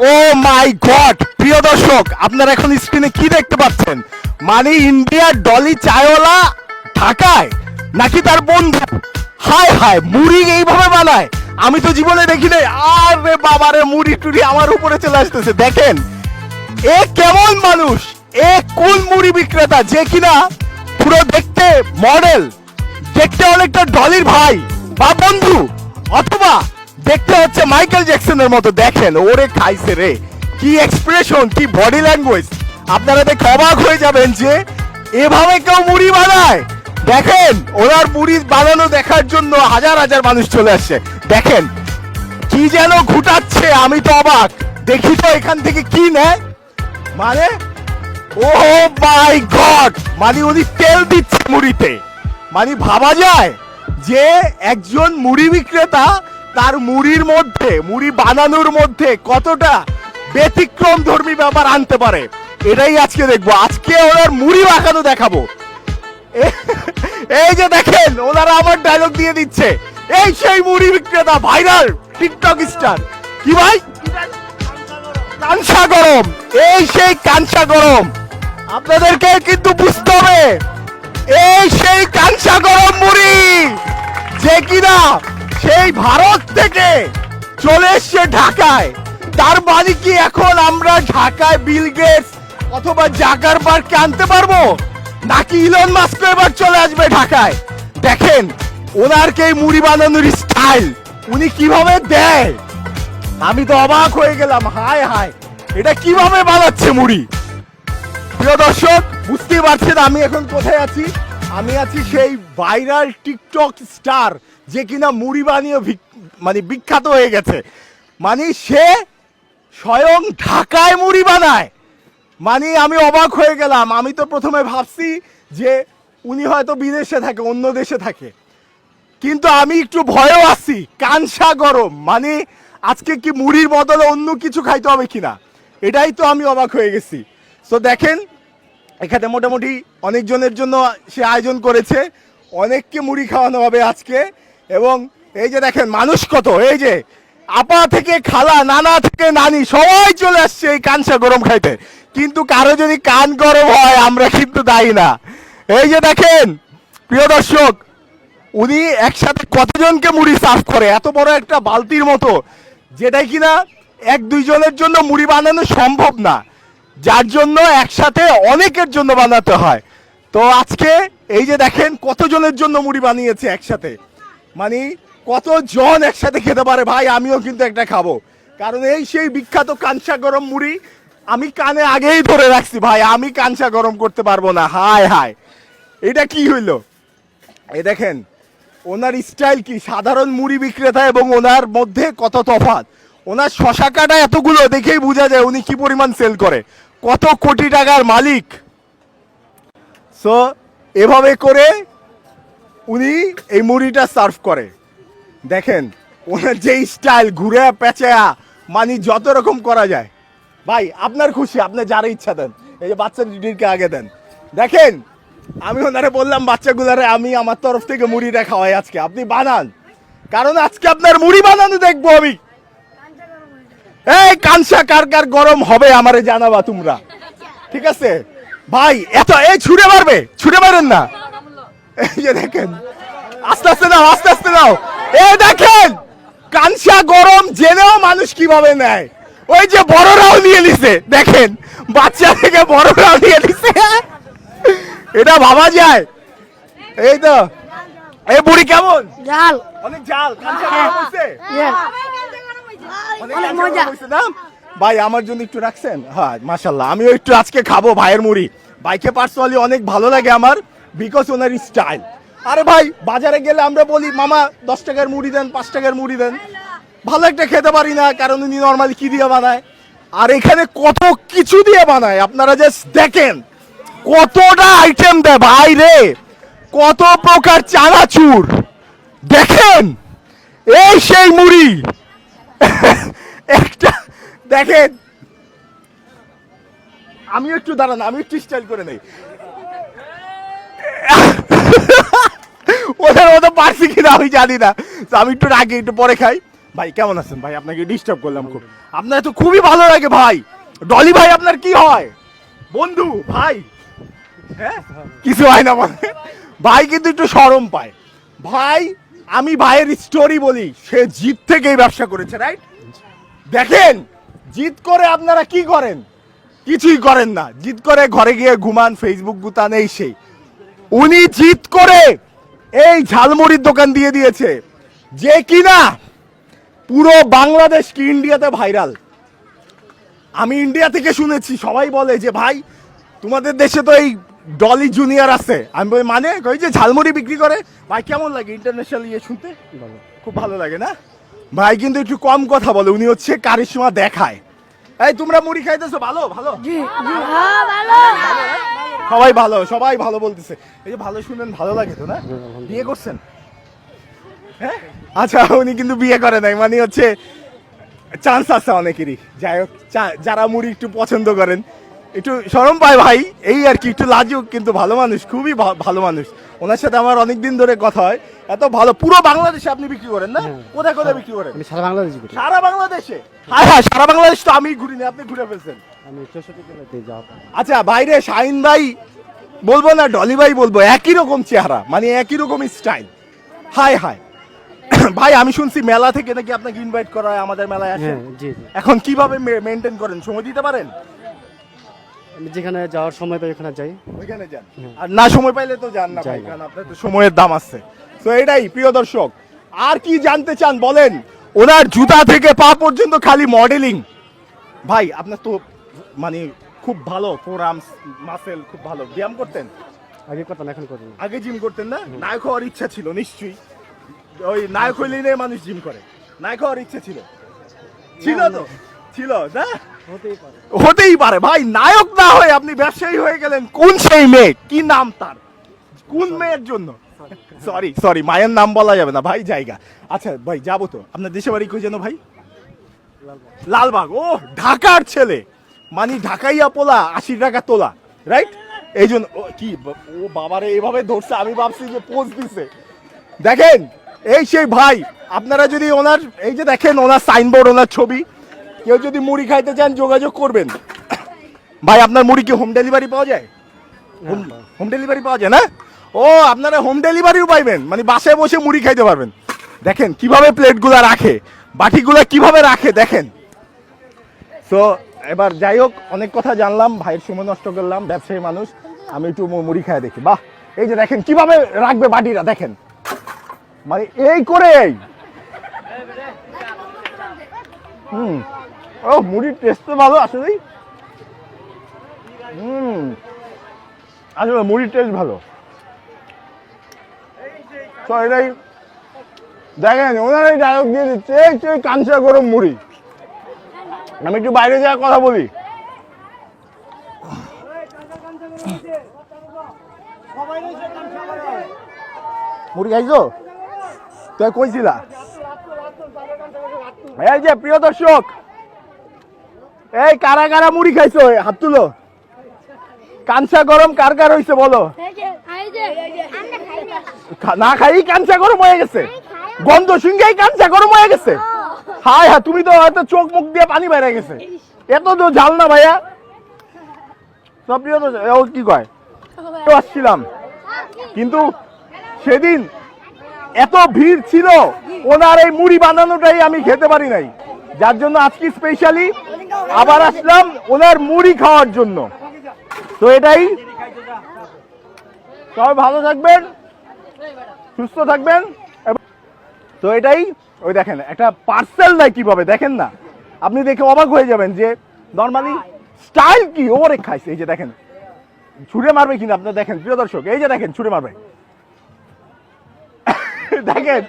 ও মাই god, প্রিয় দর্শক, আপনারা এখন স্ক্রিনে কি দেখতে পাচ্ছেন? মানে ইন্ডিয়ার ডলি চায়ওয়ালা ঢাকায়, নাকি তার বন্ধু? হায় হায়, মুড়ি এইভাবে বানায়? আমি তো জীবনে দেখি নাই। আরে বাবারে মুড়ি টুড়ি আমার উপরে চলে আসতেছে। দেখেন, এ কেমন মানুষ? এ কোন মুড়ি বিক্রেতা? যে কিনা পুরো দেখতে মডেল দেখতে অনেকটা ডলির ভাই বা বন্ধু, অথবা দেখতে হচ্ছে মাইকেল জ্যাকসনের মতো, দেখেন, ওরে খাইছে রে। কি এক্সপ্রেশন কি বডি ল্যাঙ্গুয়েজ আপনারা দেখে অবাক হয়ে যাবেন যে, এভাবে কেউ মুড়ি বানায়। দেখেন, ওনার মুড়ি বানানো দেখার জন্য হাজার হাজার মানুষ চলে আসছে। দেখেন, কি যেন ঘুটাচ্ছে, আমি তো অবাক। দেখি তো এখান থেকে কি নেয়। মানে ও মাই গড! মানে উনি তেল দিচ্ছে মুড়িতে। মানে ভাবা যায় যে একজন মুড়ি বিক্রেতা তার মুড়ির মধ্যে, মুড়ি বানানোর মধ্যে কতটা ব্যতিক্রম ধর্মী ব্যাপার আনতে পারে, এটাই আজকে দেখব। আজকে ওনার মুড়ি মাখানো দেখাবো। এই যে দেখেন, ওনারা আমার ডায়লগ দিয়ে দিচ্ছে। এই সেই মুড়ি বিক্রেতা ভাইরাল টিকটক স্টার কি ভাই? কাঞ্চা গরম। এই সেই কাঞ্চা গরম। আপনাদেরকে কিন্তু বুঝতে হবে, এই সেই কাঞ্চা গরম মুড়ি। যে কিনা সেই ভারত থেকে চলে এসছে ঢাকায়। তার মানে কি এখন আমরা ঢাকায় বিল গেটস অথবা জাকার পার্ককে আনতে পারব? নাকি ইলন মাস্ক এবার চলে আসবে ঢাকায়? দেখেন ওনারকে মুড়ি বানানোর স্টাইল উনি কীভাবে দেয়? আমি তো অবাক হয়ে গেলাম, হায় হায়, এটা কীভাবে বানাচ্ছে মুড়ি? প্রিয় দর্শক, বুঝতেই পারছেন আমি এখন কোথায় আছি? আমি আছি সেই ভাইরাল টিকটক স্টার যে কিনা মুড়ি বানিয়ে মানে বিখ্যাত হয়ে গেছে। মানে সে স্বয়ং ঢাকায় মুড়ি বানায়। মানে আমি অবাক হয়ে গেলাম। আমি তো প্রথমে ভাবছি যে উনি হয়তো বিদেশে থাকে, অন্য দেশে থাকে। কিন্তু আমি একটু ভয়ও আছি, কানসা গরম। মানে আজকে কি মুড়ির বদলে অন্য কিছু খাইতে হবে কিনা? এটাই তো আমি অবাক হয়ে গেছি। তো দেখেন, এখানে মোটামুটি অনেকজনের জন্য সে আয়োজন করেছে। অনেককে মুড়ি খাওয়ানো হবে আজকে। এবং এই যে দেখেন মানুষ কত, এই যে আপা থেকে খালা, নানা থেকে নানি, সবাই চলে আসছে এই কানসা গরম খাইতে। কিন্তু কারও যদি কান গরম হয়, আমরা কিন্তু দায়ী না। এই যে দেখেন, প্রিয় দর্শক, উনি একসাথে কতজনকে মুড়ি সার্ভ করে? এত বড় একটা বালতির মতো, যেটাই কিনা এক দুইজনের জন্য মুড়ি বানানো সম্ভব না। যার জন্য একসাথে অনেকের জন্য বানাতে হয়। তো আজকে এই যে দেখেন, কতজনের জন্য মুড়ি বানিয়েছে একসাথে? মানে কত জন একসাথে খেতে পারে? ভাই, আমিও কিন্তু একটা খাব। কারণ এই সেই বিখ্যাত কাঞ্চা গরম মুড়ি আমি কানে আগেই ধরে রাখছি, ভাই। আমি কাঞ্চা গরম করতে পারব না। হায় হায়। এটা কি হইল? এই দেখেন, ওনার স্টাইল কি? সাধারণ মুড়ি বিক্রেতা এবং ওনার মধ্যে কত তফাৎ? ওনার শশা কাটা এতগুলো দেখেই বোঝা যায় উনি কি পরিমাণ সেল করে। কত কোটি টাকার মালিক। সো এভাবে করে উনি এই মুড়িটা সার্ভ করে। দেখেন, ওনার যে স্টাইল, ঘুরে পেঁচা মানে যত রকম করা যায়। ভাই, আপনার খুশি, আপনি যারা ইচ্ছা দেন। এই যে বাচ্চা ডিডিরকে আগে দেন। দেখেন, আমি ওনারে বললাম, বাচ্চাগুলারে আমি আমার তরফ থেকে মুড়িটা খাওয়াই আজকে। আপনি বানান। কারণ আজকে আপনার মুড়ি বানানো দেখব আমি। এই কানসা কার কার গরম হবে আমারে জানাবা তোমরা। ঠিক আছে? ভাই, এত এই ছুড়ে মারবে, ছুড়ে মারেন না। এই যে দেখেন। আস্তে আস্তে নাও আস্তে আস্তে নাও। এই দেখেন কানসা গরম জেনেও মানুষ কীভাবে নেয়? ওই যে বড়রাও নিয়ে নিছে দেখেন বাচ্চা থেকে বড়রাও নিয়ে নিছে। এটা ভাবা যায়? এই তো। এই বুড়ি কেমন? জাল। অনেক জাল। কানসা গরম হইছে? অনেক অনেক মজা। গরম না? ভাই আমার জন্য একটু রাখছেন? হ্যাঁ মাশাল্লাহ আমিও একটু আজকে খাব ভাইয়ের মুড়ি। বাইকে পার্সোনালি অনেক ভালো লাগে আমার। বিকজ ওনার স্টাইল আরে ভাই, বাজারে গেলে আমরা বলি, মামা, দশ টাকার মুড়ি দেন, পাঁচ টাকার মুড়ি দেন। ভালো একটা খেতে পারি না, কারণ উনি নর্মালি কি দিয়ে বানায়? আর এখানে কত কিছু দিয়ে বানায়, আপনারা জাস্ট দেখেন। কতটা আইটেম দেয়, ভাই রে। কত প্রকার চানাচুর। দেখেন, এই সেই মুড়ি। একটা, দেখেন। আমি একটু দাঁড়ান আমি একটু স্টাইল করে নেই। ওদের মতো পারছি কিনা আমি জানি না। আমি একটু আগে একটু পরে খাই। ভাই, কেমন আছেন? ভাই, আপনাকে ডিস্টার্ব করলাম খুব। আপনার তো খুবই ভালো লাগে ভাই। ডলি ভাই, আপনার কি হয়? বন্ধু, ভাই। হ্যাঁ? কিছু হয় না বলে। ভাই কিন্তু একটু সরম পায়। ভাই, আমি ভাইয়ের স্টোরি বলি। সে জিত থেকেই ব্যবসা করেছে রাইট দেখেন জিত করে আপনারা কি করেন? কিছুই করেন না। জিত করে ঘরে গিয়ে ঘুমান ফেসবুক গুতান, এই সেই। উনি জিত করে এই ঝালমুড়ির দোকান দিয়ে দিয়েছে। যে কিনা পুরো বাংলাদেশ কি ইন্ডিয়াতে ভাইরাল। আমি ইন্ডিয়া থেকে শুনেছি সবাই বলে যে ভাই তোমাদের দেশে তো এই ডলি জুনিয়র আছে। আমি বলি মানে? ওই যে ঝালমুড়ি বিক্রি করে? ভাই কেমন লাগে ইন্টারন্যাশনাল ইয়ে শুনতে? খুব ভালো লাগে না? ভাই কিন্তু একটু কম কথা বলে। উনি হচ্ছে কারিশমা দেখায়। এই তোমরা মুড়ি খাইতেছো ভালো ভালো? সবাই ভালো সবাই ভালো বলতেছে। এই যে ভালো শুনেন ভালো লাগে তো না? বিয়ে করছেন? হ্যাঁ? আচ্ছা উনি কিন্তু বিয়ে করে নাই মানে হচ্ছে চান্স আছে অনেকেরই। যাই হোক যারা মুড়ি একটু পছন্দ করেন একটু সরম পায় ভাই এই আর কি একটু লাজুক কিন্তু ভালো মানুষ খুবই ভালো মানুষ। ওনার সাথে আমার অনেক দিন ধরে কথা হয় এত ভালো পুরো বাংলাদেশে আপনি বিক্রি করেন না? কোথায় কোথায় বিক্রি করেন? আমি সারা বাংলাদেশ সারা বাংলাদেশে? হ্যাঁ হ্যাঁ সারা বাংলাদেশ তো আমি ঘুরিনি আপনি ঘুরে ফেলছেন। আমি জেলাতে আচ্ছা বাইরে শাহিন ভাই বলব না ডলি ভাই বলব একই রকম চেহারা মানে একই রকম স্টাইল হাই হাই ভাই আমি শুনছি মেলা থেকে নাকি আপনাকে ইনভাইট করা হয় আমাদের মেলায় আসে? হ্যাঁ এখন কীভাবে মেনটেন করেন? সময় দিতে পারেন? আমি যেখানে যাওয়ার সময় পাই ওখানে যাই। ওইখানে যান। আর না সময় পাইলে তো যান না ভাই কারণ আপনার তো সময়ের দাম আছে। তো এটাই প্রিয় দর্শক আর কি জানতে চান বলেন? ওনার জুতা থেকে পা পর্যন্ত খালি মডেলিং ভাই আপনার তো মানে খুব ভালো ফোর আর্মস মাসেল খুব ভালো। ব্যায়াম করতেন? আগে করতাম এখন করি না। আগে জিম করতেন না? নায়ক হওয়ার ইচ্ছা ছিল নিশ্চয়ই। ওই নায়ক হইলে মানুষ জিম করে। নায়ক হওয়ার ইচ্ছা ছিল। ছিল তো? ছিল না? হতেই পারে। ভাই নায়ক না হয়ে আপনি ব্যবসায়ী হয়ে গেলেন কোন সেই মেয়ে? কি নাম তার? কোন মেয়ের জন্য? সরি সরি মায়ের নাম বলা যাবে না। ভাই জায়গা। আচ্ছা ভাই যাব তো। আপনার দেশে বাড়ি কই যেন ভাই? লালবাগ। ও ঢাকার ছেলে। মানে ঢাকাইয়া পোলা আশি টাকা তোলা রাইট এই জন্য কি ও বাবারে এভাবে ধরছে আমি ভাবছি যে পোজ দিছে। দেখেন এই সেই ভাই আপনারা যদি ওনার এই যে দেখেন ওনার সাইনবোর্ড ওনার ছবি কেউ যদি মুড়ি খাইতে চান যোগাযোগ করবেন। ভাই আপনার মুড়ি কি হোম ডেলিভারি পাওয়া যায়? হোম ডেলিভারি পাওয়া। যায় না? ও আপনারা হোম ডেলিভারিও পাইবেন। মানে বাসায় বসে মুড়ি খাইতে পারবেন। দেখেন কীভাবে প্লেটগুলো রাখে বাটিগুলো কীভাবে রাখে দেখেন। তো এবার যাই হোক অনেক কথা জানলাম ভাইয়ের সময় নষ্ট করলাম ব্যবসায়ী মানুষ আমি একটু মুড়ি খাই দেখি। বাহ এই যে দেখেন কীভাবে রাখবে বাটিটা দেখেন। মানে এই করে এই হুম। ও, মুড়ির টেস্ট তো ভালো আসলেই হুম। আসলে মুড়ির টেস্ট ভালো। তো এটাই, দেখেন, ওনারাই ডায়লগ দিয়ে দিচ্ছে, এই কাঞ্চা গরম মুড়ি। আমি একটু বাইরে যাওয়ার কথা বলি। মুড়ি খাইছো? তুই কইছিলা? এই যে প্রিয় দর্শক এই কারা কারা মুড়ি খাইছো? হাত তুলো। কাঞ্চা গরম কার কার হইছে বলো? না। খাই কাঞ্চা গরম হয়ে গেছে। গন্ধ শুঙ্গাই কাঞ্চা গরম হয়ে গেছে। হায় হ্যাঁ তুমি তো হয়তো চোখ মুখ দিয়ে পানি বেড়ে গেছে। এত তো ঝাল না ভাইয়া। সব প্রিয় দর্শক, ও কি কয়? তো আসছিলাম। কিন্তু সেদিন এত ভিড় ছিল। ওনার এই মুড়ি বানানোটাই আমি খেতে পারি নাই। যার জন্য আজকে স্পেশালি আবার আসলাম ওনার মুড়ি খাওয়ার জন্য। তো এটাই। সবাই ভালো থাকবেন, সুস্থ থাকবেন। তো এটাই, ওই দেখেন, একটা পার্সেল নাই কীভাবে, দেখেন না। আপনি দেখে অবাক হয়ে যাবেন যে নর্মালি স্টাইল কি, ওরে খাইছে, এই যে দেখেন। ছুঁড়ে মারবে কিনা, আপনার দেখেন, প্রিয় দর্শক, এই যে দেখেন, ছুঁড়ে মারবে। দেখেন